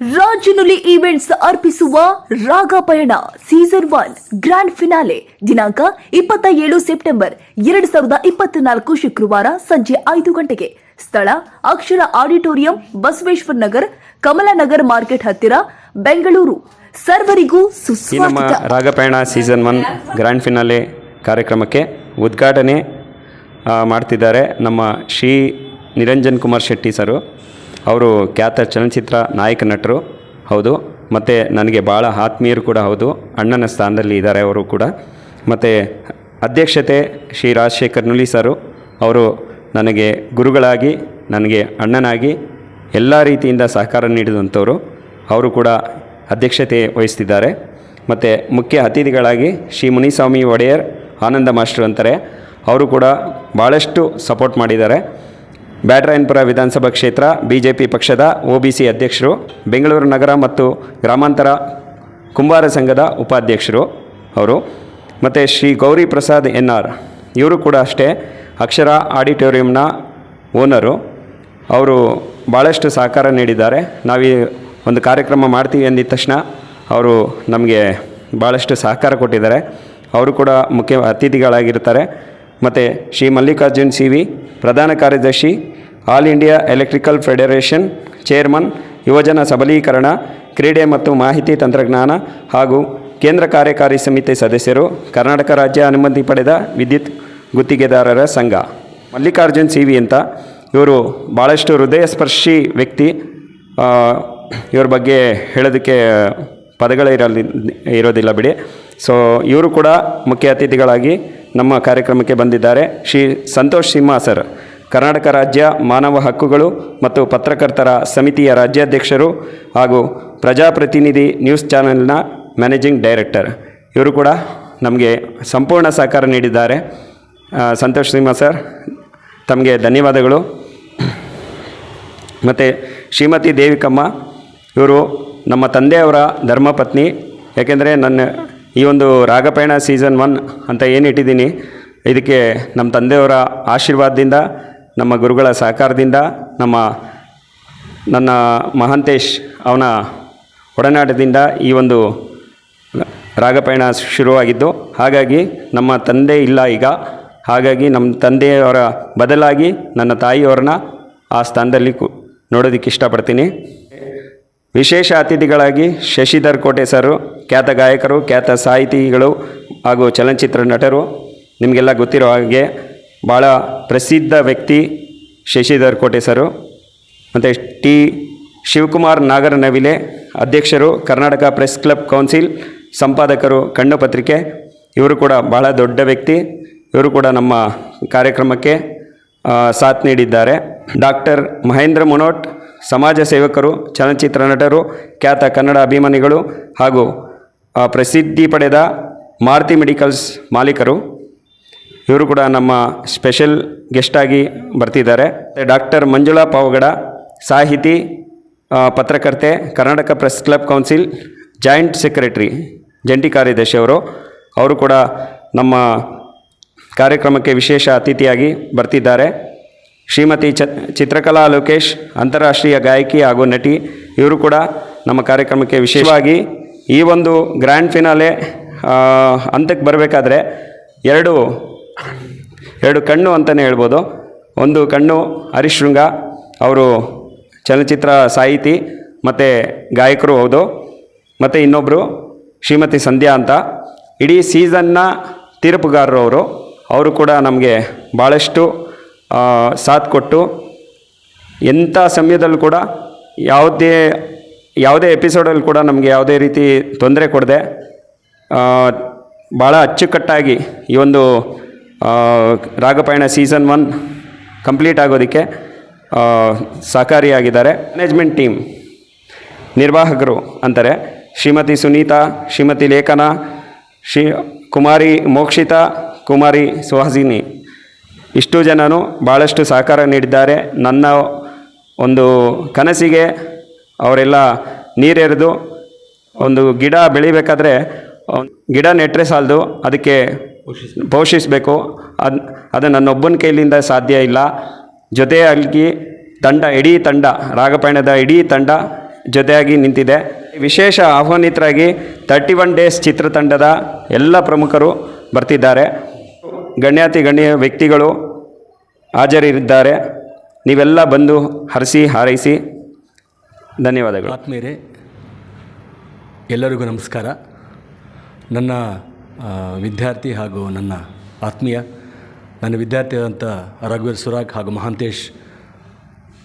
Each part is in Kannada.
ರಾಜನುಲಿ ಈವೆಂಟ್ಸ್ ಅರ್ಪಿಸುವ ರಾಗ ಪಯಣ ಸೀಸನ್ ಒನ್ ಗ್ರ್ಯಾಂಡ್ ಫಿನಾಲೆ ದಿನಾಂಕ ಇಪ್ಪತ್ತ ಏಳು ಸೆಪ್ಟೆಂಬರ್ ಎರಡ್ ಸಾವಿರದ ಇಪ್ಪತ್ನಾಲ್ಕು ಶುಕ್ರವಾರ ಸಂಜೆ ಐದು ಗಂಟೆಗೆ. ಸ್ಥಳ ಅಕ್ಷರ ಆಡಿಟೋರಿಯಂ ಬಸವೇಶ್ವರ ನಗರ್ ಕಮಲಾನಗರ್ ಮಾರ್ಕೆಟ್ ಹತ್ತಿರ ಬೆಂಗಳೂರು. ಸರ್ವರಿಗೂ ಈ ನಮ್ಮ ಸುಸ್ವಾಗತ. Ragapayana season one grand finale ಕಾರ್ಯಕ್ರಮಕ್ಕೆ ಉದ್ಘಾಟನೆ ಆ, ಮಾಡ್ತಿದ್ದಾರೆ ನಮ್ಮ ಶ್ರೀ ನಿರಂಜನ್ ಕುಮಾರ್ ಶೆಟ್ಟಿ ಸರು. ಅವರು ಖ್ಯಾತ ಚಲನಚಿತ್ರ ನಾಯಕ ನಟರು, ಹೌದು. ಮತ್ತು ನನಗೆ ಭಾಳ ಆತ್ಮೀಯರು ಕೂಡ ಹೌದು. ಅಣ್ಣನ ಸ್ಥಾನದಲ್ಲಿ ಇದ್ದಾರೆ ಅವರು ಕೂಡ. ಮತ್ತು ಅಧ್ಯಕ್ಷತೆ ಶ್ರೀ ರಾಜಶೇಖರ್ ನುಲಿ ಸರು. ಅವರು ನನಗೆ ಗುರುಗಳಾಗಿ, ನನಗೆ ಅಣ್ಣನಾಗಿ ಎಲ್ಲ ರೀತಿಯಿಂದ ಸಹಕಾರ ನೀಡಿದಂಥವರು. ಅವರು ಕೂಡ ಅಧ್ಯಕ್ಷತೆ ವಹಿಸ್ತಿದ್ದಾರೆ. ಮತ್ತು ಮುಖ್ಯ ಅತಿಥಿಗಳಾಗಿ ಶ್ರೀ ಮುನಿಸ್ವಾಮಿ ಒಡೆಯರ್, ಆನಂದ ಮಾಸ್ಟರ್ ಅಂತಾರೆ. ಅವರು ಕೂಡ ಭಾಳಷ್ಟು ಸಪೋರ್ಟ್ ಮಾಡಿದ್ದಾರೆ. ಬ್ಯಾಟರಾಯನಪುರ ವಿಧಾನಸಭಾ ಕ್ಷೇತ್ರ ಬಿ ಜೆ ಪಿ ಪಕ್ಷದ ಒ ಬಿ ಸಿ ಅಧ್ಯಕ್ಷರು, ಬೆಂಗಳೂರು ನಗರ ಮತ್ತು ಗ್ರಾಮಾಂತರ ಕುಂಬಾರ ಸಂಘದ ಉಪಾಧ್ಯಕ್ಷರು ಅವರು. ಮತ್ತು ಶ್ರೀ ಗೌರಿ ಪ್ರಸಾದ್ ಎನ್ ಆರ್, ಇವರು ಕೂಡ ಅಷ್ಟೇ ಅಕ್ಷರ ಆಡಿಟೋರಿಯಂನ ಓನರು. ಅವರು ಭಾಳಷ್ಟು ಸಹಕಾರ ನೀಡಿದ್ದಾರೆ. ನಾವೀ ಒಂದು ಕಾರ್ಯಕ್ರಮ ಮಾಡ್ತೀವಿ ಅಂದಿದ ತಕ್ಷಣ ಅವರು ನಮಗೆ ಭಾಳಷ್ಟು ಸಹಕಾರ ಕೊಟ್ಟಿದ್ದಾರೆ. ಅವರು ಕೂಡ ಮುಖ್ಯ ಅತಿಥಿಗಳಾಗಿರ್ತಾರೆ. ಮತ್ತು ಶ್ರೀ ಮಲ್ಲಿಕಾರ್ಜುನ್ ಸಿ ವಿ ಪ್ರಧಾನ ಕಾರ್ಯದರ್ಶಿ, all India electrical federation chairman, ಯುವಜನ ಸಬಲೀಕರಣ, ಕ್ರೀಡೆ ಮತ್ತು ಮಾಹಿತಿ ತಂತ್ರಜ್ಞಾನ ಹಾಗೂ ಕೇಂದ್ರ ಕಾರ್ಯಕಾರಿ ಸಮಿತಿ ಸದಸ್ಯರು, ಕರ್ನಾಟಕ ರಾಜ್ಯ ಅನುಮತಿ ಪಡೆದ ವಿದ್ಯುತ್ ಗುತ್ತಿಗೆದಾರರ ಸಂಘ. ಮಲ್ಲಿಕಾರ್ಜುನ್ ಸಿ ವಿ ಅಂತ ಇವರು ಭಾಳಷ್ಟು ಹೃದಯ ಸ್ಪರ್ಶಿ ವ್ಯಕ್ತಿ ಇವ್ರ ಬಗ್ಗೆ ಹೇಳೋದಕ್ಕೆ ಪದಗಳೇ ಇರಲಿ, ಇರೋದಿಲ್ಲ ಬಿಡಿ. ಸೊ ಇವರು ಕೂಡ ಮುಖ್ಯ ಅತಿಥಿಗಳಾಗಿ ನಮ್ಮ ಕಾರ್ಯಕ್ರಮಕ್ಕೆ ಬಂದಿದ್ದಾರೆ ಶ್ರೀ ಸಂತೋಷ್ ಸಿಂಹ ಸರ್. ಕರ್ನಾಟಕ ರಾಜ್ಯ ಮಾನವ ಹಕ್ಕುಗಳು ಮತ್ತು ಪತ್ರಕರ್ತರ ಸಮಿತಿಯ ರಾಜ್ಯಾಧ್ಯಕ್ಷರು ಹಾಗೂ ಪ್ರಜಾಪ್ರತಿನಿಧಿ ನ್ಯೂಸ್ ಚಾನೆಲ್ನ ಮ್ಯಾನೇಜಿಂಗ್ ಡೈರೆಕ್ಟರ್. ಇವರು ಕೂಡ ನಮಗೆ ಸಂಪೂರ್ಣ ಸಹಕಾರ ನೀಡಿದ್ದಾರೆ. ಸಂತೋಷ್ ಸಿಂಹ ಸರ್, ತಮಗೆ ಧನ್ಯವಾದಗಳು. ಮತ್ತು ಶ್ರೀಮತಿ ದೇವಿಕಮ್ಮ, ಇವರು ನಮ್ಮ ತಂದೆಯವರ ಧರ್ಮಪತ್ನಿ, ಯಾಕೆಂದರೆ ನನ್ನ ಈ ಒಂದು ರಾಗಪಯಣ ಸೀಸನ್ ಒನ್ ಅಂತ ಏನು ಇಟ್ಟಿದ್ದೀನಿ, ಇದಕ್ಕೆ ನಮ್ಮ ತಂದೆಯವರ ಆಶೀರ್ವಾದದಿಂದ, ನಮ್ಮ ಗುರುಗಳ ಸಹಕಾರದಿಂದ, ನಮ್ಮ, ನನ್ನ ಮಹಾಂತೇಶ್ ಅವನ ಒಡನಾಟದಿಂದ ಈ ಒಂದು ರಾಗಪಯಣ ಶುರುವಾಗಿದ್ದು, ಹಾಗಾಗಿ ನಮ್ಮ ತಂದೆ ಇಲ್ಲ ಈಗ, ಹಾಗಾಗಿ ನಮ್ಮ ತಂದೆಯವರ ಬದಲಾಗಿ ನನ್ನ ತಾಯಿಯವ್ರನ್ನ ಆ ಸ್ಥಾನದಲ್ಲಿ ಕು, ನೋಡೋದಕ್ಕೆ ಇಷ್ಟಪಡ್ತೀನಿ. ವಿಶೇಷ ಅತಿಥಿಗಳಾಗಿ ಶಶಿಧರ್ ಕೋಟೆ ಸರು, ಖ್ಯಾತ ಗಾಯಕರು, ಖ್ಯಾತ ಸಾಹಿತಿಗಳು ಹಾಗೂ ಚಲನಚಿತ್ರ ನಟರು. ನಿಮಗೆಲ್ಲ ಗೊತ್ತಿರೋ ಹಾಗೆ ಭಾಳ ಪ್ರಸಿದ್ಧ ವ್ಯಕ್ತಿ ಶಶಿಧರ್ ಕೋಟೆ ಸರು. ಮತ್ತು ಟಿ ಶಿವಕುಮಾರ್ ನಾಗರ ನವಿಲೆ ಅಧ್ಯಕ್ಷರು, ಕರ್ನಾಟಕ ಪ್ರೆಸ್ ಕ್ಲಬ್ ಕೌನ್ಸಿಲ್ ಸಂಪಾದಕರು ಕಣ್ಣು ಪತ್ರಿಕೆ. ಇವರು ಕೂಡ ಬಹಳ ದೊಡ್ಡ ವ್ಯಕ್ತಿ. ಇವರು ಕೂಡ ನಮ್ಮ ಕಾರ್ಯಕ್ರಮಕ್ಕೆ ಸಾಥ್ ನೀಡಿದ್ದಾರೆ. ಡಾಕ್ಟರ್ ಮಹೇಂದ್ರ ಮುನೋಟ್ ಸಮಾಜ ಸೇವಕರು, ಚಲನಚಿತ್ರ ನಟರು, ಖ್ಯಾತ ಕನ್ನಡ ಅಭಿಮಾನಿಗಳು ಹಾಗೂ ಪ್ರಸಿದ್ಧಿ ಪಡೆದ ಮಾರುತಿ ಮೆಡಿಕಲ್ಸ್ ಮಾಲೀಕರು. ಇವರು ಕೂಡ ನಮ್ಮ ಸ್ಪೆಷಲ್ ಗೆಸ್ಟಾಗಿ ಬರ್ತಿದ್ದಾರೆ. ಡಾಕ್ಟರ್ ಮಂಜುಳಾ ಪಾವಗಡ, ಸಾಹಿತಿ ಪತ್ರಕರ್ತೆ, Karnataka press club council, joint secretary, ಜಂಟಿ ಕಾರ್ಯದರ್ಶಿ ಅವರು. ಅವರು ಕೂಡ ನಮ್ಮ ಕಾರ್ಯಕ್ರಮಕ್ಕೆ ವಿಶೇಷ ಅತಿಥಿಯಾಗಿ ಬರ್ತಿದ್ದಾರೆ. ಶ್ರೀಮತಿ ಚ, ಚಿತ್ರಕಲಾ ಲೋಕೇಶ್, ಅಂತಾರಾಷ್ಟ್ರೀಯ ಗಾಯಕಿ ಹಾಗೂ ನಟಿ, ಇವರು ಕೂಡ ನಮ್ಮ ಕಾರ್ಯಕ್ರಮಕ್ಕೆ ವಿಶೇಷವಾಗಿ ಈ ಒಂದು ಗ್ರ್ಯಾಂಡ್ ಫಿನಾಲೆ ಹಂತಕ್ಕೆ ಬರಬೇಕಾದ್ರೆ ಎರಡು ಎರಡು ಕಣ್ಣು ಅಂತಲೇ ಹೇಳ್ಬೋದು. ಒಂದು ಕಣ್ಣು ಹರಿಶೃಂಗ ಶೃಂಗ ಅವರು ಚಲನಚಿತ್ರ ಸಾಹಿತಿ ಮತ್ತು ಗಾಯಕರು ಹೌದು. ಮತ್ತು ಇನ್ನೊಬ್ಬರು ಶ್ರೀಮತಿ ಸಂಧ್ಯಾ ಅಂತ. ಇಡೀ ಸೀಸನ್ನ ತೀರ್ಪುಗಾರರು ಅವರು. ಅವರು ಕೂಡ ನಮಗೆ ಭಾಳಷ್ಟು ಸಾಥ್ ಕೊಟ್ಟು ಎಂಥ ಸಮಯದಲ್ಲೂ ಕೂಡ ಯಾವುದೇ ಯಾವುದೇ ಎಪಿಸೋಡಲ್ಲಿ ಕೂಡ ನಮಗೆ ಯಾವುದೇ ರೀತಿ ತೊಂದರೆ ಕೊಡದೆ ಭಾಳ ಅಚ್ಚುಕಟ್ಟಾಗಿ ಈ ಒಂದು ರಾಗಪಯಣ ಸೀಸನ್ ಒನ್ ಕಂಪ್ಲೀಟ್ ಆಗೋದಕ್ಕೆ ಸಹಕಾರಿಯಾಗಿದ್ದಾರೆ. ಮ್ಯಾನೇಜ್ಮೆಂಟ್ ಟೀಮ್ ನಿರ್ವಾಹಕರು ಅಂತಾರೆ. ಶ್ರೀಮತಿ ಸುನೀತಾ, ಶ್ರೀಮತಿ ಲೇಖನ, ಶ್ರೀ ಕುಮಾರಿ ಮೋಕ್ಷಿತಾ, ಕುಮಾರಿ ಸುಹಾಸಿನಿ. ಇಷ್ಟು ಜನನು ಭಾಳಷ್ಟು ಸಹಕಾರ ನೀಡಿದ್ದಾರೆ. ನನ್ನ ಒಂದು ಕನಸಿಗೆ ಅವರೆಲ್ಲ ನೀರೆರೆದು ಒಂದು ಗಿಡ ಬೆಳಿಬೇಕಾದ್ರೆ ಗಿಡ ನೆಟ್ಟರೆ ಸಾಲದು, ಅದಕ್ಕೆ ಪೋಷಿಸಬೇಕು. ಅದು ಅದು ನನ್ನೊಬ್ಬನ ಕೈಲಿಂದ ಸಾಧ್ಯ ಇಲ್ಲ. ಜೊತೆಯಾಗಿ ತಂಡ ಇಡೀ ತಂಡ ರಾಗಪಯಣದ ಇಡೀ ತಂಡ ಜೊತೆಯಾಗಿ ನಿಂತಿದೆ. ವಿಶೇಷ ಆಹ್ವಾನಿತರಾಗಿ ತರ್ಟಿ ಒನ್ ಡೇಸ್ ಚಿತ್ರತಂಡದ ಎಲ್ಲ ಪ್ರಮುಖರು ಬರ್ತಿದ್ದಾರೆ. ಗಣ್ಯಾತಿ ಗಣ್ಯ ವ್ಯಕ್ತಿಗಳು ಹಾಜರಿದ್ದಾರೆ ನೀವೆಲ್ಲ ಬಂದು ಹರಿಸಿ, ಹಾರೈಸಿ. ಧನ್ಯವಾದಗಳು. ಆತ್ಮೀಯರೇ, ಎಲ್ಲರಿಗೂ ನಮಸ್ಕಾರ. ನನ್ನ ವಿದ್ಯಾರ್ಥಿ ಹಾಗೂ ನನ್ನ ಆತ್ಮೀಯ, ನನ್ನ ವಿದ್ಯಾರ್ಥಿಯಾದಂಥ ರಘುವೀರ್ ಸುರಾಗ್ ಹಾಗೂ ಮಹಾಂತೇಶ್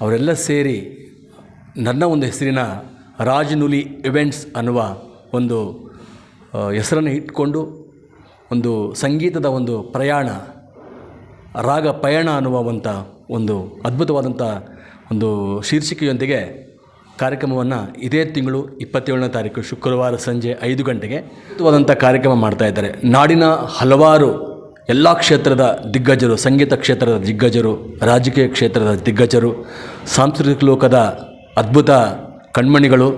ಅವರೆಲ್ಲ ಸೇರಿ ನನ್ನ ಒಂದು ಹೆಸರಿನ ರಾಜನುಲಿ ಇವೆಂಟ್ಸ್ ಅನ್ನುವ ಒಂದು ಹೆಸರನ್ನು ಇಟ್ಕೊಂಡು ಒಂದು ಸಂಗೀತದ ಒಂದು ಪ್ರಯಾಣ, ರಾಗ ಪಯಣ ಅನ್ನುವಂಥ ಒಂದು ಅದ್ಭುತವಾದಂಥ ಒಂದು ಶೀರ್ಷಿಕೆಯೊಂದಿಗೆ ಕಾರ್ಯಕ್ರಮವನ್ನು ಇದೇ ತಿಂಗಳು ಇಪ್ಪತ್ತೇಳನೇ ತಾರೀಕು ಶುಕ್ರವಾರ ಸಂಜೆ ಐದು ಗಂಟೆಗೆ ಅದ್ಭುತವಾದಂಥ ಕಾರ್ಯಕ್ರಮ ಮಾಡ್ತಾ ಇದ್ದಾರೆ. ನಾಡಿನ ಹಲವಾರು ಎಲ್ಲ ಕ್ಷೇತ್ರದ ದಿಗ್ಗಜರು, ಸಂಗೀತ ಕ್ಷೇತ್ರದ ದಿಗ್ಗಜರು, ರಾಜಕೀಯ ಕ್ಷೇತ್ರದ ದಿಗ್ಗಜರು, ಸಾಂಸ್ಕೃತಿಕ ಲೋಕದ ಅದ್ಭುತ ಕಣ್ಮಣಿಗಳು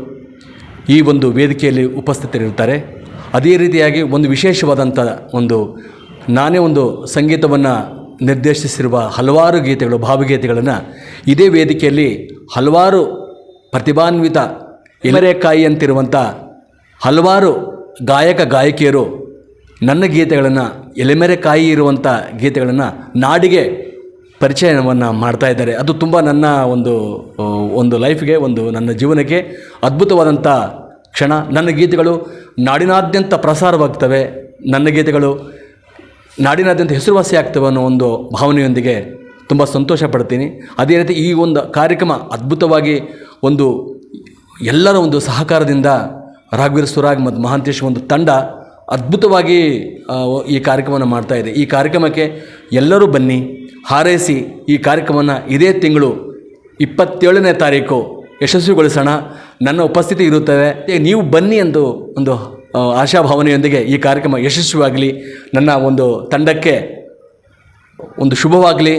ಈ ಒಂದು ವೇದಿಕೆಯಲ್ಲಿ ಉಪಸ್ಥಿತರಿರ್ತಾರೆ ಅದೇ ರೀತಿಯಾಗಿ ಒಂದು ವಿಶೇಷವಾದಂಥ ಒಂದು, ನಾನೇ ಒಂದು ಸಂಗೀತವನ್ನು ನಿರ್ದೇಶಿಸಿರುವ ಹಲವಾರು ಗೀತೆಗಳು, ಭಾವಗೀತೆಗಳನ್ನು ಇದೇ ವೇದಿಕೆಯಲ್ಲಿ ಹಲವಾರು ಪ್ರತಿಭಾನ್ವಿತ ಎಮರೆಕಾಯಿ ಅಂತಿರುವಂಥ ಹಲವಾರು ಗಾಯಕ, ಗಾಯಕಿಯರು ನನ್ನ ಗೀತೆಗಳನ್ನು ಎಲೆಮೆರೆಕಾಯಿ ಇರುವಂಥ ಗೀತೆಗಳನ್ನು ನಾಡಿಗೆ ಪರಿಚಯವನ್ನು ಮಾಡ್ತಾ ಇದ್ದಾರೆ. ಅದು ತುಂಬ ನನ್ನ ಒಂದು ಒಂದು ಲೈಫ್ಗೆ, ಒಂದು ನನ್ನ ಜೀವನಕ್ಕೆ ಅದ್ಭುತವಾದಂಥ ಕ್ಷಣ ನನ್ನ ಗೀತೆಗಳು ನಾಡಿನಾದ್ಯಂತ ಪ್ರಸಾರವಾಗ್ತವೆ, ನನ್ನ ಗೀತೆಗಳು ನಾಡಿನಾದ್ಯಂತ ಹೆಸರುವಾಸಿ ಆಗ್ತವೆ ಅನ್ನೋ ಒಂದು ಭಾವನೆಯೊಂದಿಗೆ ತುಂಬ ಸಂತೋಷ ಪಡ್ತೀನಿ. ಅದೇ ರೀತಿ ಈ ಒಂದು ಕಾರ್ಯಕ್ರಮ ಅದ್ಭುತವಾಗಿ ಒಂದು ಎಲ್ಲರ ಒಂದು ಸಹಕಾರದಿಂದ ರಾಘವೀರ್ ಸುರಾಗ್ ಮತ್ತು ಮಹಾಂತೇಶ್ ಒಂದು ತಂಡ ಅದ್ಭುತವಾಗಿ ಈ ಕಾರ್ಯಕ್ರಮವನ್ನು ಇದೆ. ಈ ಕಾರ್ಯಕ್ರಮಕ್ಕೆ ಎಲ್ಲರೂ ಬನ್ನಿ, ಹಾರೈಸಿ ಈ ಕಾರ್ಯಕ್ರಮವನ್ನು ಇದೇ ತಿಂಗಳು ಇಪ್ಪತ್ತೇಳನೇ ತಾರೀಕು ಯಶಸ್ವಿಗೊಳಿಸೋಣ. ನನ್ನ ಉಪಸ್ಥಿತಿ ಇರುತ್ತದೆ. ನೀವು ಬನ್ನಿ ಎಂದು ಒಂದು ಆಶಾಭಾವನೆಯೊಂದಿಗೆ ಈ ಕಾರ್ಯಕ್ರಮ ಯಶಸ್ವಿಯಾಗಲಿ ನನ್ನ ಒಂದು ತಂಡಕ್ಕೆ ಒಂದು ಶುಭವಾಗಲಿ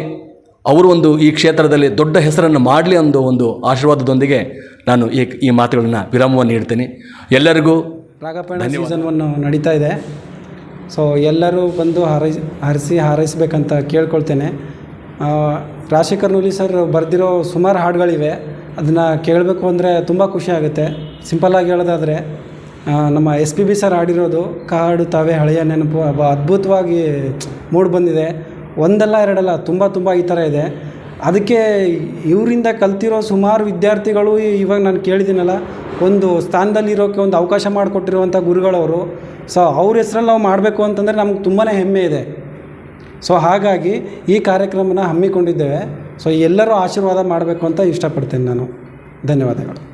ಅವರು ಒಂದು ಈ ಕ್ಷೇತ್ರದಲ್ಲಿ ದೊಡ್ಡ ಹೆಸರನ್ನು ಮಾಡಲಿ ಅನ್ನೋ ಒಂದು ಆಶೀರ್ವಾದದೊಂದಿಗೆ ನಾನು ಈ ಈ ಮಾತುಗಳನ್ನು ವಿರಾಮವನ್ನು ನೀಡ್ತೀನಿ. ಎಲ್ಲರಿಗೂ ರಾಗಪಯಣ ಸೀಸನ್ ಒನ್ ನಡೀತಾ ಇದೆ. ಸೊ ಎಲ್ಲರೂ ಬಂದು ಹಾರೈಸಿ ಹರಿಸಿ ಹಾರೈಸ್ಬೇಕಂತ ಕೇಳ್ಕೊಳ್ತೇನೆ. ರಾಜಶೇಖರ್ ನೂಲಿ ಸರ್ ಬರೆದಿರೋ ಸುಮಾರು ಹಾಡುಗಳಿವೆ. ಅದನ್ನು ಕೇಳಬೇಕು ಅಂದರೆ ತುಂಬ ಖುಷಿ ಆಗುತ್ತೆ. ಸಿಂಪಲ್ಲಾಗಿ ಹೇಳೋದಾದರೆ ನಮ್ಮ ಎಸ್ ಪಿ ಬಿ ಸರ್ ಹಾಡಿರೋದು, ಕಾಡು ತಾವೇ ಹಳೆಯ ನೆನಪು ಅಬ್ಬ ಅದ್ಭುತವಾಗಿ ಮೂಡ್ ಬಂದಿದೆ. ಒಂದಲ್ಲ ಎರಡಲ್ಲ ತುಂಬ ತುಂಬ ಈ ಥರ ಇದೆ. ಅದಕ್ಕೆ ಇವರಿಂದ ಕಲ್ತಿರೋ ಸುಮಾರು ವಿದ್ಯಾರ್ಥಿಗಳು ಇವಾಗ ನಾನು ಕೇಳಿದ್ದೀನಲ್ಲ, ಒಂದು ಸ್ಥಾನದಲ್ಲಿರೋಕ್ಕೆ ಒಂದು ಅವಕಾಶ ಮಾಡಿಕೊಟ್ಟಿರುವಂಥ ಗುರುಗಳವರು. ಸೊ ಅವ್ರ ಹೆಸ್ರಲ್ಲಿ ನಾವು ಮಾಡಬೇಕು ಅಂತಂದರೆ ನಮ್ಗೆ ತುಂಬಾ ಹೆಮ್ಮೆ ಇದೆ. ಸೊ ಹಾಗಾಗಿ ಈ ಕಾರ್ಯಕ್ರಮನ ಹಮ್ಮಿಕೊಂಡಿದ್ದೇವೆ. ಸೊ ಎಲ್ಲರೂ ಆಶೀರ್ವಾದ ಮಾಡಬೇಕು ಅಂತ ಇಷ್ಟಪಡ್ತೇನೆ ನಾನು. ಧನ್ಯವಾದಗಳು.